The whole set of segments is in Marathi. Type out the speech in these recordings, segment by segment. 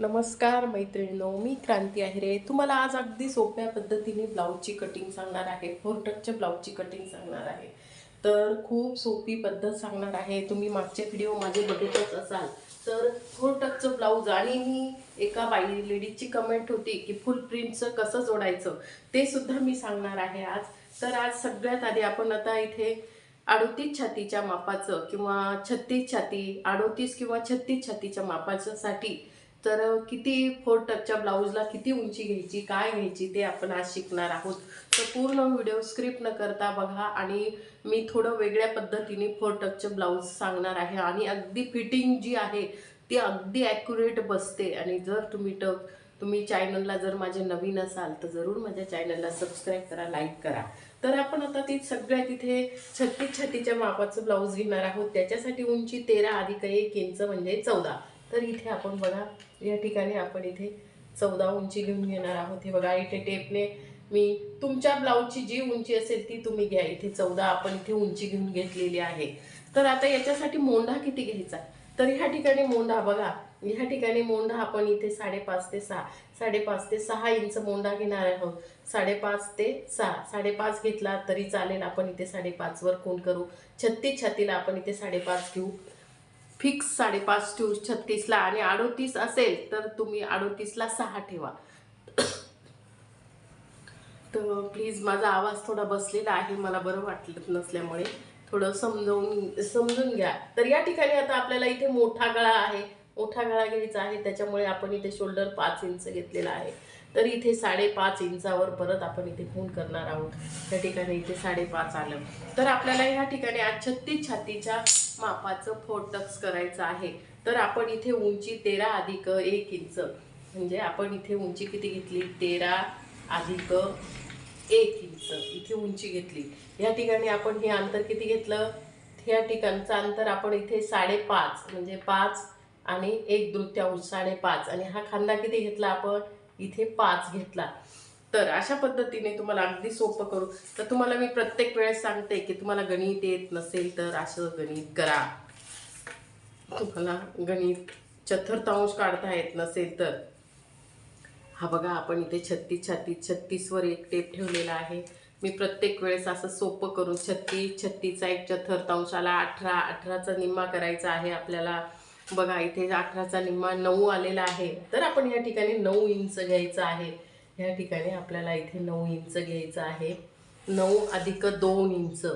नमस्कार मैत्रिणीनो मी क्रांती आहे तुम्हाला आज अगदी सोप्या पद्धतीने ब्लाऊजची कटिंग सांगणार आहे. फोर टचच्या ब्लाऊजची कटिंग सांगणार आहे. तर खूप सोपी पद्धत सांगणार आहे. तुम्ही मागचे व्हिडिओ माझे बघितच असाल. तर फोर टचचं ब्लाऊज आणि मी एका बाई लेडीजची कमेंट होती की फुल प्रिंटचं कसं जोडायचं ते सुद्धा मी सांगणार आहे आज. तर आज सगळ्यात आधी आपण आता इथे अडोतीस छातीच्या मापाचं किंवा छत्तीस छाती अडोतीस किंवा छत्तीस छातीच्या मापाच्यासाठी तर किती फोर टचच्या ब्लाऊजला किती उंची घ्यायची काय घ्यायची ते आपण आज शिकणार आहोत. तर पूर्ण व्हिडिओ स्क्रिप्ट न करता बघा आणि मी थोडं वेगळ्या पद्धतीने फोर टचचे ब्लाऊज सांगणार आहे आणि अगदी फिटिंग जी आहे ती अगदी ॲक्युरेट बसते. आणि जर तुम्ही टक तुम्ही चॅनलला जर माझे नवीन असाल तर जरूर माझ्या चॅनलला सबस्क्राईब करा लाईक करा. तर आपण आता ती सगळ्या तिथे छत्तीस छत्तीच्या मापाचं ब्लाऊज घेणार आहोत. त्याच्यासाठी उंची तेरा अधिक एक इंच म्हणजे चौदा. तर इथे आपण बघा या ठिकाणी आपण इथे चौदा उंची घेऊन घेणार आहोत. हे बघा इथे टेपने मी तुमच्या ब्लाऊजची जी उंची असेल ती तुम्ही घ्या. इथे चौदा आपण इथे उंची घेऊन घेतलेली आहे. तर आता याच्यासाठी मोंढा किती घ्यायचा? तर ह्या ठिकाणी मोंढा बघा. ह्या ठिकाणी मोंढा आपण इथे साडेपाच ते सहा साडेपाच ते सहा इंच मोंढा घेणार आहोत. साडेपाच ते सहा साडेपाच घेतला तरी चालेल. आपण इथे साडेपाचवर कोण करू? छत्तीस छातीला आपण इथे साडेपाच घेऊ. फिक्स साडेपाच ठेवू छत्तीसला आणि अडोतीस असेल तर तुम्ही अडोतीसला सहा ठेवा. तर प्लीज माझा आवाज थोडा बसलेला आहे मला बरं वाटलं नसल्यामुळे. थोडं समजवून समजून घ्या. तर या ठिकाणी आता आपल्याला इथे मोठा गळा आहे. मोठा गळा घ्यायचा आहे त्याच्यामुळे आपण इथे शोल्डर पाच इंच घेतलेला आहे. तर इथे साडेपाच इंचावर परत आपण इथे खून करणार आहोत. त्या ठिकाणी इथे साडेपाच आलं. तर आपल्याला ह्या ठिकाणी आज छत्तीस छातीच्या मापाचं फोटक्स करायचं आहे. तर आपण इथे उंची तेरा अधिक एक इंच. म्हणजे आपण इथे उंची किती घेतली? तेरा अधिक एक इंच. इथे उंची घेतली. या ठिकाणी आपण हे अंतर किती घेतलं? ह्या ठिकाणचं अंतर आपण इथे साडेपाच म्हणजे पाच आणि एक दृत्यांश साडेपाच. आणि हा खांदा किती घेतला आपण? इथे पाच घेतला. तर अशा पद्धतीने तुम्हाला अगदी सोपं करू. तर तुम्हाला मी प्रत्येक वेळेस सांगते की तुम्हाला गणित येत नसेल तर असं गणित करा. तुम्हाला गणित चतुर्थांश काढता येत नसेल तर. हा बघा आपण इथे छत्तीस छत्तीस छत्तीसवर एक टेप ठेवलेला आहे. मी प्रत्येक वेळेस असं सोपं करून छत्तीस छत्तीसचा एक चतुर्थांशाला अठरा अठराचा निम्मा करायचा आहे आपल्याला. बघा इथे अठराचा निम्मा नऊ आलेला आहे. तर आपण या ठिकाणी नऊ इंच घ्यायचं आहे. या ठिकाणी आपल्याला इथे नऊ इंच घ्यायचं आहे. नऊ अधिक दोन इंच.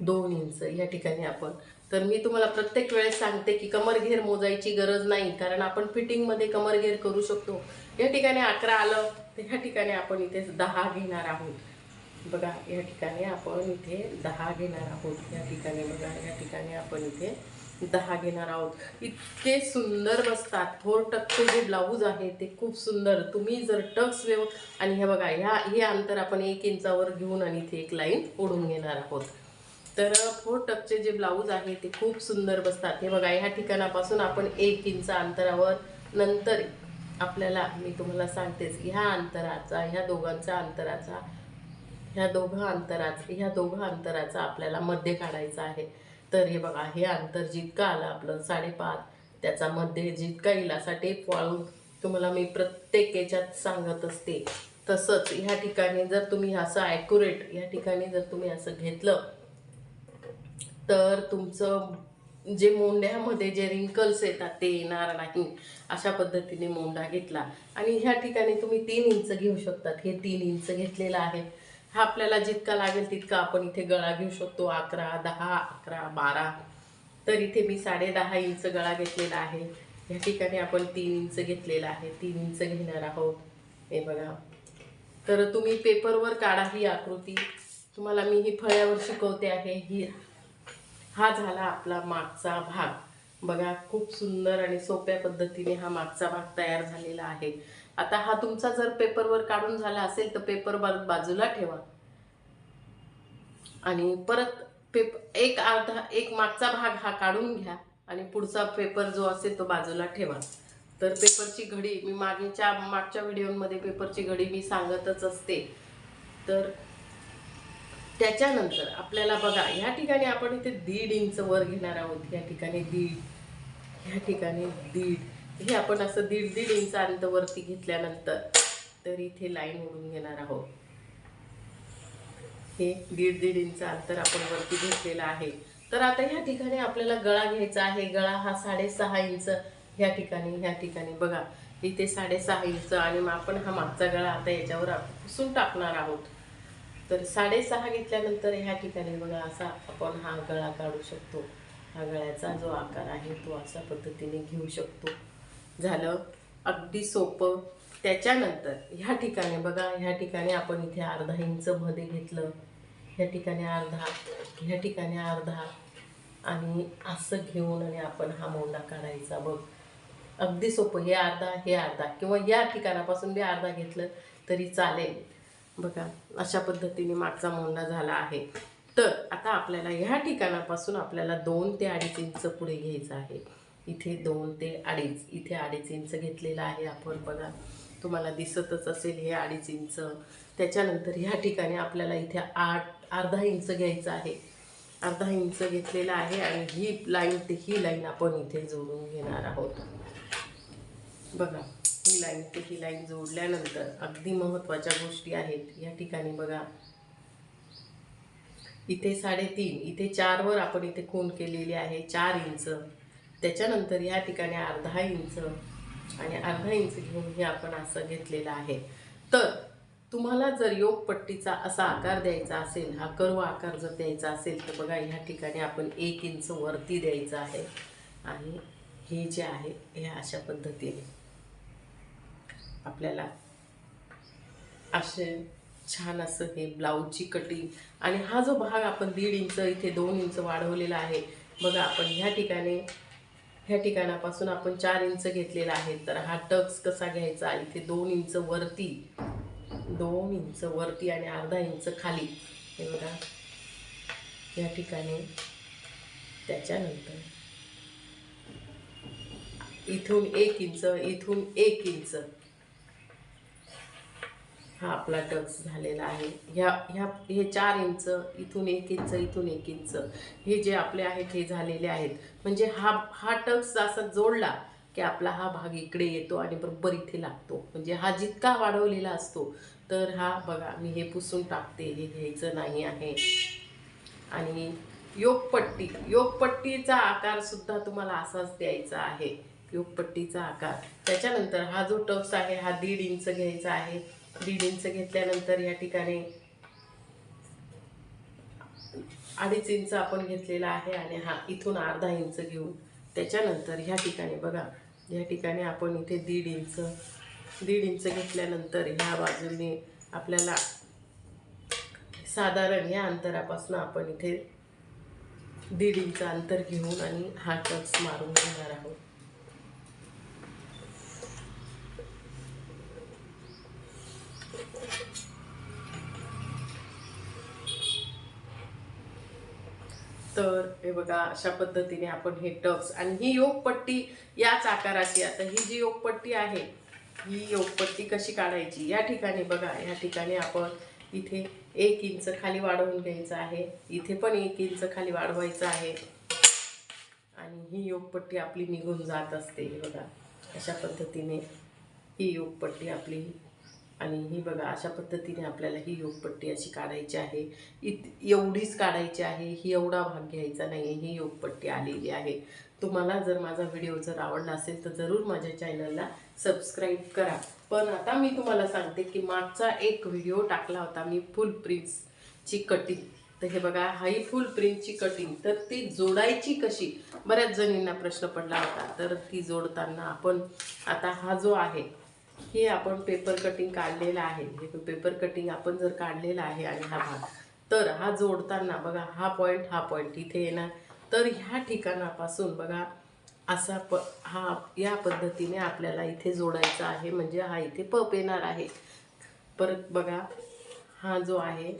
दोन इंच या ठिकाणी आपण. तर मी तुम्हाला प्रत्येक वेळेस सांगते की कमरघेर मोजायची गरज नाही कारण आपण फिटिंगमध्ये कमरघेर करू शकतो. या ठिकाणी अकरा आलं तर ह्या ठिकाणी आपण इथे दहा घेणार आहोत. बघा या ठिकाणी आपण इथे दहा घेणार आहोत. या ठिकाणी बघा या ठिकाणी आपण इथे दहा घेणार आहोत. इतके सुंदर बसतात. फोर टक्के जे ब्लाऊज आहे ते खूप सुंदर. तुम्ही जर टक्स व्यव आणि हे बघा ह्या हे अंतर आपण एक इंचावर घेऊन आणि इथे एक लाईन ओढून घेणार आहोत. तर फोर टकचे जे ब्लाऊज आहे ते खूप सुंदर बसतात. हे बघा ह्या ठिकाणापासून आपण एक इंच अंतरावर नंतर आपल्याला मी तुम्हाला सांगतेच ह्या अंतराचा ह्या दोघांचा अंतराचा ह्या दोघं अंतराचा ह्या दोघं अंतराचा आपल्याला मध्ये काढायचा आहे. तर हे बघा हे अंतर जितकं आलं आपलं साडेपाच त्याचा मध्ये जितका येईल असा टेप वाळून तुम्हाला मी प्रत्येक याच्यात सांगत असते. तसंच ह्या ठिकाणी जर तुम्ही असं ॲक्युरेट या ठिकाणी जर तुम्ही असं घेतलं तर तुमचं जे मोंड्यामध्ये जे रिंकल्स येतात ते येणार नाही. अशा पद्धतीने मोंडा घेतला. आणि ह्या ठिकाणी तुम्ही तीन इंच घेऊ शकतात. हे तीन इंच घेतलेलं आहे. हा आपल्याला जितका लागेल तितका आपण इथे गळा घेऊ शकतो. अकरा दहा अकरा बारा. तर इथे मी साडे दहा इंच गळा घेतलेला आहे. ह्या ठिकाणी आपण तीन इंच घेतलेला आहे. तीन इंच घेणार आहोत. हे बघा. तर तुम्ही पेपरवर काढा ही आकृती. तुम्हाला मी ही फळ्यावर शिकवते आहे. ही हा झाला आपला मागचा भाग. बघा खूप सुंदर आणि सोप्या पद्धतीने हा मागचा भाग तयार झालेला आहे. आता हा तुमचा जर पेपरवर काढून झाला असेल तर पेपर बाजूला ठेवा. आणि परत पेप एक अर्धा एक मागचा भाग हा काढून घ्या आणि पुढचा पेपर जो असेल तो बाजूला ठेवा. तर पेपरची घडी मी मागेच्या मागच्या व्हिडिओमध्ये पेपरची घडी मी सांगतच असते. तर त्याच्यानंतर आपल्याला बघा या ठिकाणी आपण इथे दीड इंच वर घेणार आहोत. या ठिकाणी दीड ह्या ठिकाणी दीड. हे आपण असं दीड दीड इंच अंतर वरती घेतल्यानंतर तर इथे लाईन ओढून घेणार आहोत. हे दीड दीड इंच अंतर आपण वरती घेतलेलं आहे. तर आता ह्या ठिकाणी आपल्याला गळा घ्यायचा आहे. गळा हा साडेसहा इंच ह्या ठिकाणी ह्या ठिकाणी. बघा इथे साडेसहा इंच आणि मग आपण हा मागचा गळा आता याच्यावर पुसून टाकणार आहोत. तर साडेसहा घेतल्यानंतर ह्या ठिकाणी बघा असा आपण हा गळा काढू शकतो. हा गळ्याचा जो आकार आहे तो अशा पद्धतीने घेऊ शकतो. झालं अगदी सोपं. त्याच्यानंतर ह्या ठिकाणी बघा ह्या ठिकाणी आपण इथे अर्धा इंच मध्ये घेतलं. ह्या ठिकाणी अर्धा ह्या ठिकाणी अर्धा. आणि असं घेऊन आणि आपण हा मोंडा काढायचा बघ. अगदी सोपं. हे अर्धा हे अर्धा. किंवा या ठिकाणापासून बी अर्धा घेतलं तरी चालेल. बघा अशा पद्धतीने मागचा मोंडा झाला आहे. तर आता आपल्याला ह्या ठिकाणापासून आपल्याला दोन ते अडीच इंच पुढे घ्यायचं आहे. इथे दोन ते अडीच इथे अडीच इंच घेतलेलं आहे आपण बघा. तुम्हाला दिसतच असेल हे अडीच इंच. त्याच्यानंतर ह्या ठिकाणी आपल्याला इथे आठ अर्धा इंच घ्यायचं आहे. अर्धा इंच घेतलेला आहे आणि ही लाईन ते ही लाईन आपण इथे जोडून घेणार आहोत. बघा. ही लाईन ते ही लाईन जोडल्यानंतर अगदी महत्त्वाच्या गोष्टी आहेत. या ठिकाणी बघा. इथे साडेतीन इथे चारवर आपण इथे खूण केलेली आहे? चार इंच. त्याच्यानंतर या ठिकाणी अर्धा इंच आणि अर्धा इंच घेऊन हे आपण असं घेतलेलं आहे. तर तुम्हाला जर योग पट्टीचा असा आकार द्यायचा असेल हा कर्व आकार जर द्यायचा असेल तर बघा ह्या ठिकाणी आपण एक इंच वरती द्यायचं आहे. आणि हे जे आहे हे अशा पद्धतीने. आपल्याला असे छान असं हे ब्लाऊजची कटिंग आणि हा जो भाग आपण दीड इंच इथे दोन इंच वाढवलेला आहे बघा आपण ह्या ठिकाणी ह्या ठिकाणापासून आपण चार इंच घेतलेला आहे. तर हा टक्स कसा घ्यायचा? इथे दोन इंच वरती दोन इंच वरती आणि अर्धा इंच खाली. हे बघा. या ठिकाणी त्याच्यानंतर इथून एक इंच इथून एक इंच. हा आपला टक्स झालेला आहे. ह्या ह्या हे चार इंच इथून एक इंच इथून एक इंच हे जे आपले आहेत हे झालेले आहेत. म्हणजे हा हा टक्स असा जोडला की आपला हा भाग इकडे येतो आणि बरोबर इथे लागतो. म्हणजे हा जितका वाढवलेला असतो तर हा बघा मी हे पुसून टाकते हे घ्यायचं नाही आहे. आणि योगपट्टी योगपट्टीचा आकार सुद्धा तुम्हाला असाच द्यायचा आहे. योगपट्टीचा आकार. त्याच्यानंतर हा जो टक्स आहे हा दीड इंच घ्यायचा आहे. दीड इंच घेतल्यानंतर या ठिकाणी अडीच इंच आपण घेतलेला आहे आणि हा इथून अर्धा इंच घेऊन त्याच्यानंतर ह्या ठिकाणी बघा या ठिकाणी आपण इथे दीड इंच दीड इंच घेतल्यानंतर ह्या बाजूने आपल्याला साधारण या अंतरापासून आपण इथे दीड इंच अंतर घेऊन आणि हा टक्स मारून घेणार आहोत. तर हे बघा अशा पद्धतीने आपण हे टक्स आणि ही योगपट्टी याच आकाराची आता ही जी योगपट्टी आहे ही योगपट्टी कशी काढायची? या ठिकाणी बघा या ठिकाणी आपण इथे एक इंच खाली वाढवून घ्यायचं आहे. इथे पण एक इंच खाली वाढवायचं आहे. आणि ही योगपट्टी आपली निघून जात असते बघा. अशा पद्धतीने ही योगपट्टी आपली आणि ही बघा अशा पद्धतीने आपल्याला ही योगपट्टी अशी काढायची आहे. इत एवढीच काढायची आहे ही एवढा भाग घ्यायचा नाही ही योगपट्टी आलेली आहे. तुम्हाला जर माझा व्हिडिओ जर आवडला असेल तर जरूर माझ्या चॅनलला सबस्क्राईब करा. पण आता मी तुम्हाला सांगते की मागचा एक व्हिडिओ टाकला होता मी फुल प्रिन्सची कटिंग. तर हे बघा हाई फुल प्रिंटची कटिंग. तर ती जोडायची कशी? बऱ्याच जणींना प्रश्न पडला होता. तर ती जोडताना आपण आता हा जो आहे हे आपण पेपर कटिंग काढलेला आहे. हे पेपर कटिंग आपण जर काढलेला आहे आणि हा भाग तर हा जोडताना बघा हा पॉईंट हा पॉईंट इथे येणार. तर ह्या ठिकाणापासून बघा असा प हा या पद्धतीने आपल्याला इथे जोडायचा आहे. म्हणजे हा इथे पप येणार आहे. परत बघा हा जो आहे